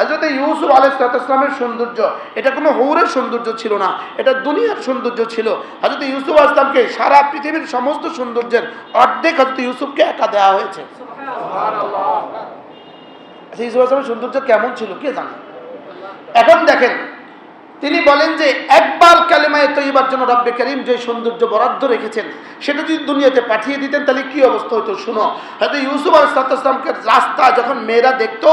হজরত ইউসুফ আলাইসালামের সৌন্দর্য এটা কোনো হৌরের সৌন্দর্য ছিল না এটা দুনিয়ার সৌন্দর্য ছিল। হজরত ইউসুফ আসলামকে সারা পৃথিবীর সমস্ত সৌন্দর্যের অর্ধেক হজরত ইউসুফকে একা দেওয়া হয়েছে। আচ্ছা ইউসুফ আসলামের সৌন্দর্য কেমন ছিল কে জানে? এখন দেখেন তিনি বলেন যে একবার কালেমায় তৈবার জন্য রব্বে করিম যে সৌন্দর্য বরাদ্দ রেখেছেন সেটা যদি দুনিয়াতে পাঠিয়ে দিতেন তাহলে কি অবস্থা হতো শুনো হয়তো ইউসুফ আলাইসালামকে রাস্তা যখন মেয়েরা দেখতো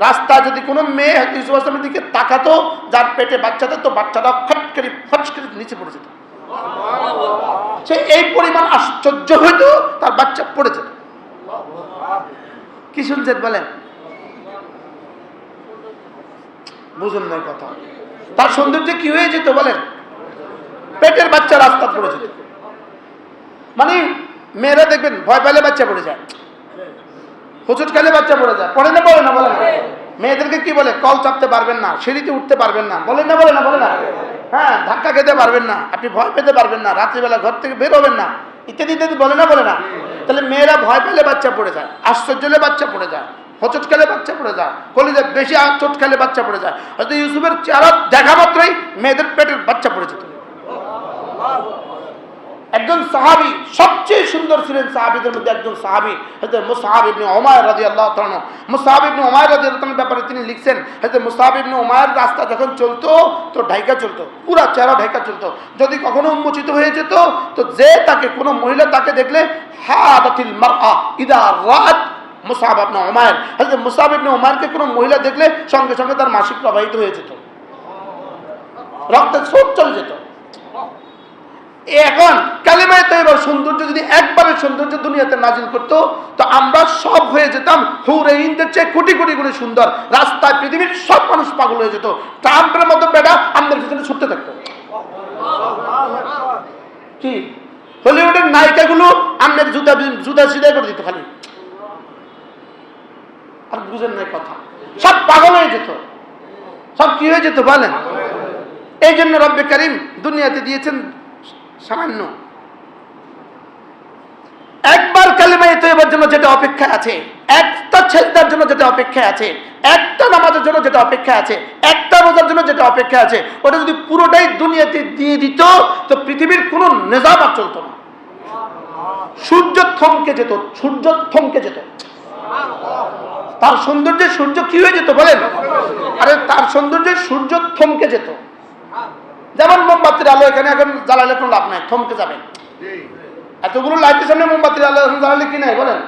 রাস্তা যদি কোনো মেয়ে হয়তো ইউসুফ আসলামের দিকে তাকাতো, যার পেটে বাচ্চা তো বাচ্চাটা ফট করে ফট করে নিচে পড়ে যেত। সে এই পরিমাণ আশ্চর্য হইতো, তার বাচ্চা পড়ে যেত। কি শুনছেন বলেন? বুঝুন না কথা। তার সৌন্দর্য কি হয়ে যেত বলেন? পেটের বাচ্চা রাস্তা পড়ে যেত। মানে মেয়েরা দেখবেন, ভয় পাইলে বাচ্চা পড়ে যায়। হুচুট খেলে বাচ্চা পড়ে যায়। পড়ে না পড়ে না বলে না। মেয়েদেরকে কি বলে? কল চাপতে পারবেন না সিঁড়িতে উঠতে পারবেন না। বলেন না বলে না বলে না। হ্যাঁ ধাক্কা খেতে পারবেন না। আপনি ভয় পেতে পারবেন না। রাত্রিবেলা ঘর থেকে বের হবেন না। ইত্যাদি ইত্যাদি বলে না বলে না। তাহলে মেয়েরা ভয় পেলে বাচ্চা পড়ে যায়। আশ্চর্য হলে বাচ্চা পড়ে যায়। হচট খেলে বাচ্চা পড়ে যায়। কলিজে বেশি চোট খেলে বাচ্চা পড়ে যায়। হয়তো ইউসুফের চেহারা দেখা মাত্রই মেয়েদের পেটের বাচ্চা পড়ে যেত। একজন সাহাবি, সবচেয়ে সুন্দর ছিলেন সাহাবিদের মধ্যে একজন সাহাবি হয়তো মুসাহাব রাজি আল্লাহ তালন মুসাহাব ইবনে রাজি আল্লাহ ব্যাপারে তিনি লিখছেন হয়তো মুসাহাব ইবনে ওমায়ের রাস্তা যখন চলতো, তো ঢাইকা চলতো, পুরা চেহারা ঢাইকা চলতো। যদি কখনো উন্মোচিত হয়ে যেত, তো যে তাকে, কোনো মহিলা তাকে দেখলে, হাদাতিল মারআ, ইদা রাত মুসাহাব ইবনে ওমায়ের হয়তো মুসাহাব ওমায়েরকে কোনো মহিলা দেখলে সঙ্গে সঙ্গে তার মাসিক প্রবাহিত হয়ে যেত। রক্তের স্রোত চলে যেত। এখন কালিমায় তো এবার সৌন্দর্য যদি একবারের সৌন্দর্য দুনিয়াতে নাজিল করতো, তো আমরা সব হয়ে যেতাম হুরে ইন্দের চেয়ে কোটি কোটি গুণে সুন্দর। রাস্তায় পৃথিবীর সব মানুষ পাগল হয়ে যেত। ট্রাম্পের মতো বেটা আমাদের পিছনে ছুটতে থাকতো। কি? হলিউডের নায়িকাগুলো আমাদের জুতা জুতা সিধাই করে দিত খালি। আর বুঝেন নাই কথা। সব পাগল হয়ে যেত। সব কি হয়ে যেত বলেন? এই জন্য রব্বে করিম দুনিয়াতে দিয়েছেন সামান্য। একবার কালিমাই তৈবার জন্য যেটা অপেক্ষা আছে, একটা ছেলতার জন্য যেটা অপেক্ষা আছে, একটা নামাজের জন্য যেটা অপেক্ষা আছে, একটা রোজার জন্য যেটা অপেক্ষা আছে, ওটা যদি পুরোটাই দুনিয়াতে দিয়ে দিত, তো পৃথিবীর কোনো নিজাম আর চলতো না। সূর্য থমকে যেত, সূর্য থমকে যেত। তার সৌন্দর্যে সূর্য কি হয়ে যেত বলেন? আরে তার সৌন্দর্যে সূর্য থমকে যেত। যেমন মোমবাতির আলো এখানে এখন জ্বালালে কোনো লাভ নাই থমকে যাবে। এতগুলো লাইটের সামনে মোমবাতির আলো এখন জ্বালালে কি নাই বলেন?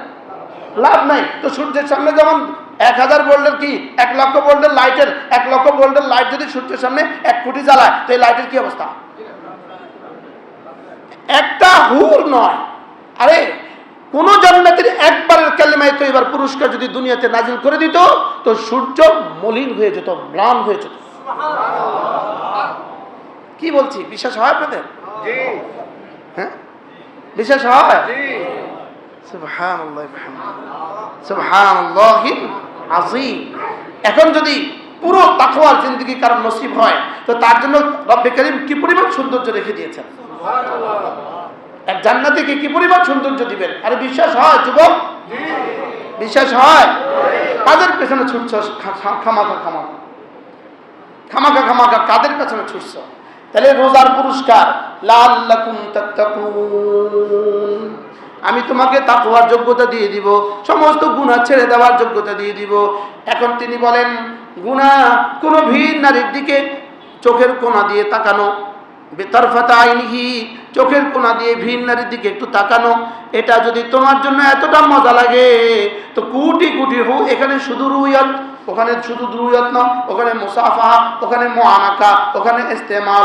লাভ নাই। তো সূর্যের সামনে যেমন এক হাজার ভোল্টের কি? এক লক্ষ ভোল্টের লাইটের এক লক্ষ ভোল্টের লাইট যদি সূর্যের সামনে এক কোটি জ্বালায় তো এই লাইটের কি অবস্থা? একটা হুর নয়। আরে কোন জান্নাতের একবারের কালেমায় তো এবার পুরস্কার যদি দুনিয়াতে নাজিল করে দিত তো সূর্য মলিন হয়ে যেত ম্লান হয়ে যেত। কি বলছি? বিশ্বাস হয় আপনাদের? হ্যাঁ? বিশ্বাস হয়? এখন যদি পুরো তাকওয়ার জিন্দগি কারণ নসিব হয় তো তার জন্য রব্বে করিম কি পরিমাণ সৌন্দর্য রেখে দিয়েছেন? এক জান্নাতিকে কি পরিমাণ সৌন্দর্য দিবেন? আরে বিশ্বাস হয় যুবক? বিশ্বাস হয়? কাদের পেছনে ছুটছ খামাকা খামাকা খামাকা খামাখা। কাদের পেছনে ছুটছ তাহলে রোজার পুরস্কার। তাত্তাকুন। আমি তোমাকে তাকওয়ার যোগ্যতা দিয়ে দিব, সমস্ত গুনাহ ছেড়ে দেওয়ার যোগ্যতা দিয়ে দিব। এখন তিনি বলেন, গুনাহ কোনো ভিড় নারীর দিকে চোখের কোনা দিয়ে তাকানো। বেতরফাতা আইনহি, চোখের কোনা দিয়ে ভিন নারীর দিকে একটু তাকানো। এটা যদি তোমার জন্য এতটা মজা লাগে, তো কুটি কোটি হু, এখানে শুধু রুইয়ত। ওখানে শুধু রুইয়ত ওখানে মুসাফা ওখানে মোয়ানাকা ওখানে ইস্তেমাল।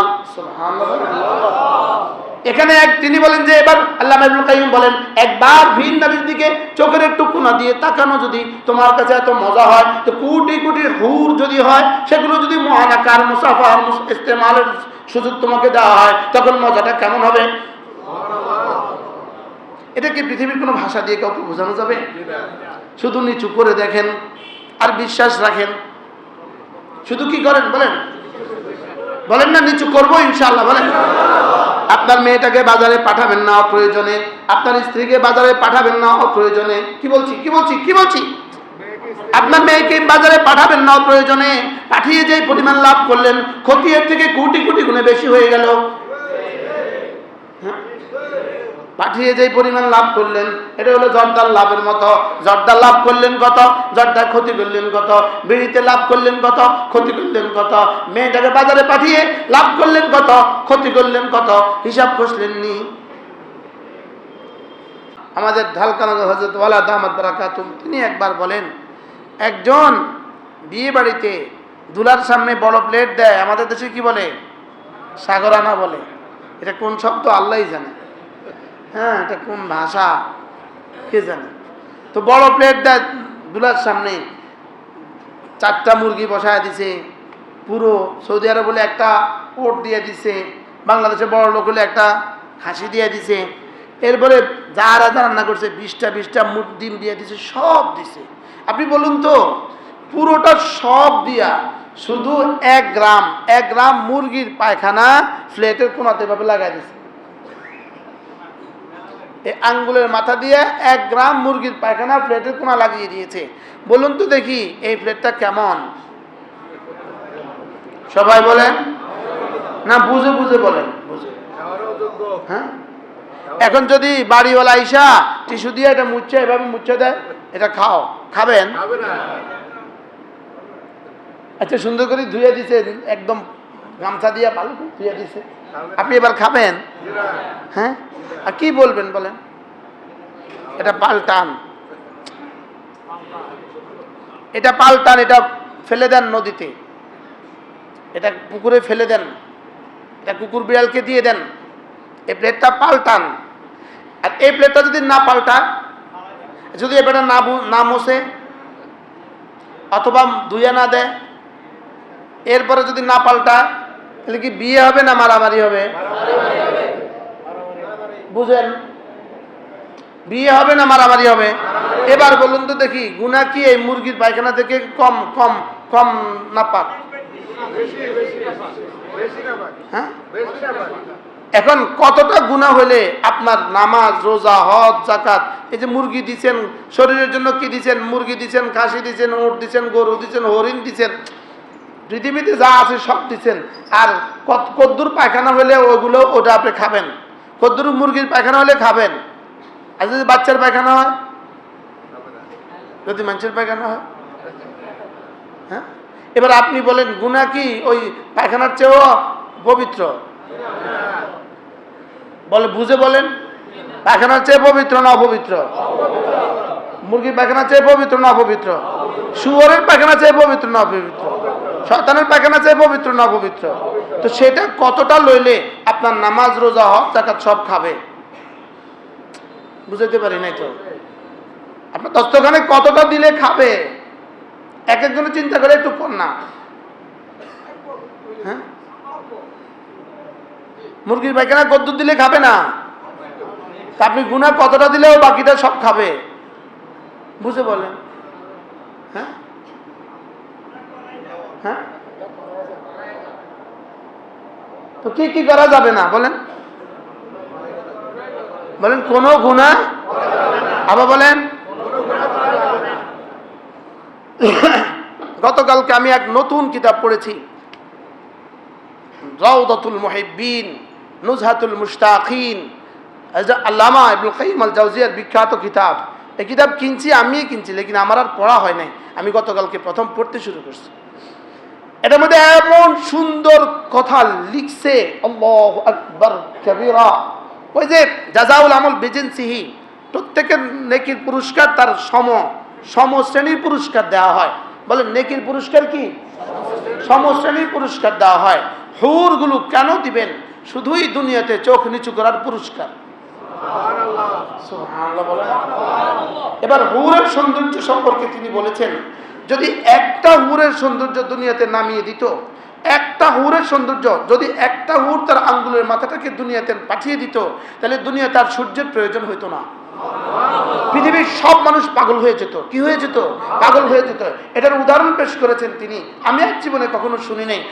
এখানে এক তিনি বলেন যে, এবার আল্লাহ ইবনুল কাইয়ুম বলেন, একবার ভিন নারীর দিকে চোখের একটু কোনা দিয়ে তাকানো যদি তোমার কাছে এত মজা হয়, তো কোটি কোটি হুর যদি হয়, সেগুলো যদি মহানাকার মুসাফা ইস্তেমালের সুযোগ তোমাকে দেওয়া হয়, তখন মজাটা কেমন হবে? এটা কি পৃথিবীর কোনো ভাষা দিয়ে কাউকে বোঝানো যাবে? শুধু নিচু করে দেখেন। আর বিশ্বাস রাখেন। শুধু কি করেন বলেন? বলেন না, নিচু করব ইনশাল্লাহ বলেন। আপনার মেয়েটাকে বাজারে পাঠাবেন না, অপ্রয়োজনে। আপনার স্ত্রীকে বাজারে পাঠাবেন না, অপ্রয়োজনে। কি বলছি কি বলছি কি বলছি? আপনার মেয়েকে বাজারে পাঠাবেন না প্রয়োজনে পাঠিয়ে যেই পরিমাণ লাভ করলেন ক্ষতি এর থেকে কোটি কোটি গুণে বেশি হয়ে গেল? পাঠিয়ে যেই পরিমাণ লাভ করলেন, এটা হলো জর্দার লাভের মতো। জর্দার লাভ করলেন কত? জর্দার ক্ষতি করলেন কত? বিড়িতে লাভ করলেন কত? ক্ষতি করলেন কত? মেয়েটাকে বাজারে পাঠিয়ে লাভ করলেন কত? ক্ষতি করলেন কত? হিসাব কষলেন নি আমাদের ঢালকানা হজরত ওয়ালা দামাদ বারাকাতুম, তিনি একবার বলেন, একজন বিয়ে বাড়িতে দুলার সামনে বড় প্লেট দেয়, আমাদের দেশে কি বলে? সাগরানা বলে। এটা কোন শব্দ? আল্লাহই জানে। হ্যাঁ এটা কোন ভাষা? কে জানে? তো বড় প্লেট দেয় দুলার সামনে চারটা মুরগি বসায় দিছে, পুরো সৌদি আরব বলে একটা ওট দিয়ে দিছে, বাংলাদেশে বড় লোক হলে একটা হাসি দিয়ে দিছে। এরপরে যারা যা রান্না করছে, বিশটা বিশটা মুট ডিম দিয়ে দিছে, সব দিছে। আপনি বলুন তো, পুরোটা সব দিয়া শুধু এক গ্রাম এক গ্রাম মুরগির পায়খানা ফ্লেটের কোনাতে ভাবে লাগাই দিছে। এই আঙ্গুলের মাথা দিয়ে এক গ্রাম মুরগির পায়খানা প্লেটের কোনা লাগিয়ে দিয়েছে। বলুন তো দেখি এই প্লেটটা কেমন? সবাই বলেন? না বুঝে বুঝে বলেন বুঝে। হ্যাঁ? এখন যদি বাড়িওয়ালা আইসা টিস্যু দিয়ে এটা মুচ্ছে এভাবে মুচ্ছে দেয় এটা খাও। খাবেন? আচ্ছা সুন্দর করে ধুয়ে দিছে একদম গামছা দিয়ে ভালো করে ধুয়ে দিছে। আপনি এবার খাবেন? হ্যাঁ? আর কি বলবেন বলেন? এটা পাল্টান। এটা পাল্টান, এটা ফেলে দেন নদীতে। এটা পুকুরে ফেলে দেন। এটা কুকুর বিড়ালকে দিয়ে দেন। এই প্লেটটা পাল্টান। আর এই প্লেটটা যদি না পাল্টায়, যদি এবারে না বু- না মোছে, অথবা ধুয়ে না দেয়, এরপরে যদি না পাল্টায় তাহলে কি বিয়ে হবে না মারামারি হবে? বুঝেন? বিয়ে হবে না মারামারি হবে? এবার বলুন তো দেখি গুনা কি এই মুরগির পায়খানা থেকে কম কম কম না পাক? হ্যাঁ? এখন কতটা গুণা হলে আপনার নামাজ, রোজা, হজ জাকাত এই যে মুরগি দিছেন, শরীরের জন্য কি দিচ্ছেন মুরগি দিছেন, খাসি দিছেন, উট দিচ্ছেন গরু দিছেন, হরিণ দিছেন পৃথিবীতে যা আছে সব দিচ্ছেন। আর কদ্দুর পায়খানা হলে ওগুলো, ওটা আপনি খাবেন। কদ্দুর মুরগির পায়খানা হলে খাবেন। আর যদি বাচ্চার পায়খানা হয়? যদি মানুষের পায়খানা হয়? হ্যাঁ? এবার আপনি বলেন গুণা কি ওই পায়খানার চেয়েও পবিত্র? বলে, বুঝে বলেন। পায়খানার চেয়ে পবিত্র না অপবিত্র? মুরগির পায়খানা চেয়ে পবিত্র না অপবিত্র? শুয়োরের পায়খানা চেয়ে পবিত্র না অপবিত্র? শয়তানের পায়খানা চেয়ে পবিত্র না পবিত্র তো সেটা কতটা লইলে আপনার নামাজ, রোজা হক জাকাত সব খাবে? বুঝাতে পারি নাই তো? আপনার দস্তখানে কতটা দিলে খাবে? এক একজনের চিন্তা করে একটু কর না। হ্যাঁ? মুরগির পায়খানা কদ্দুর দিলে খাবে না? আপনি গুণা কতটা দিলেও বাকিটা সব খাবে? বুঝে বলেন। হ্যাঁ? হ্যাঁ? তো কি কি করা যাবে না? বলেন। বলেন, কোন গুণা? আবার বলেন। গতকালকে আমি এক নতুন কিতাব পড়েছি। রাউদাতুল মুহিব্বিন, নুজহাতুল মুশতাকিন। আল্লামা ইবনুল কাইম আল জাউজিয়ার বিখ্যাত কিতাব। এই কিতাব কিনছি, আমিই কিনছি, লেকিন আমার আর পড়া হয় নাই। আমি গতকালকে প্রথম পড়তে শুরু করছি। এটার মধ্যে এমন সুন্দর কথা লিখছে আল্লাহু আকবার কবিরা। ওই যে জাজাউল আমল বেজেন্সিহি প্রত্যেকের নেকির পুরস্কার তার সম সম শ্রেণির পুরস্কার দেওয়া হয়। বলেন নেকির পুরস্কার কি? সম শ্রেণির পুরস্কার দেওয়া হয়। হুরগুলো কেন দিবেন? শুধুই দুনিয়াতে চোখ নিচু করার পুরস্কার। এবার হুরের সৌন্দর্য সম্পর্কে তিনি বলেছেন যদি একটা হুরের সৌন্দর্য দুনিয়াতে নামিয়ে দিত, একটা হুরের সৌন্দর্য যদি একটা হুর তার আঙ্গুলের মাথাটাকে দুনিয়াতে পাঠিয়ে দিত, তাহলে দুনিয়া তার সূর্যের প্রয়োজন হইতো না। পৃথিবীর সব মানুষ পাগল হয়ে যেত। কি হয়ে যেত? পাগল হয়ে যেত। এটার উদাহরণ পেশ করেছেন তিনি। আমি এক জীবনে কখনো শুনি নাই।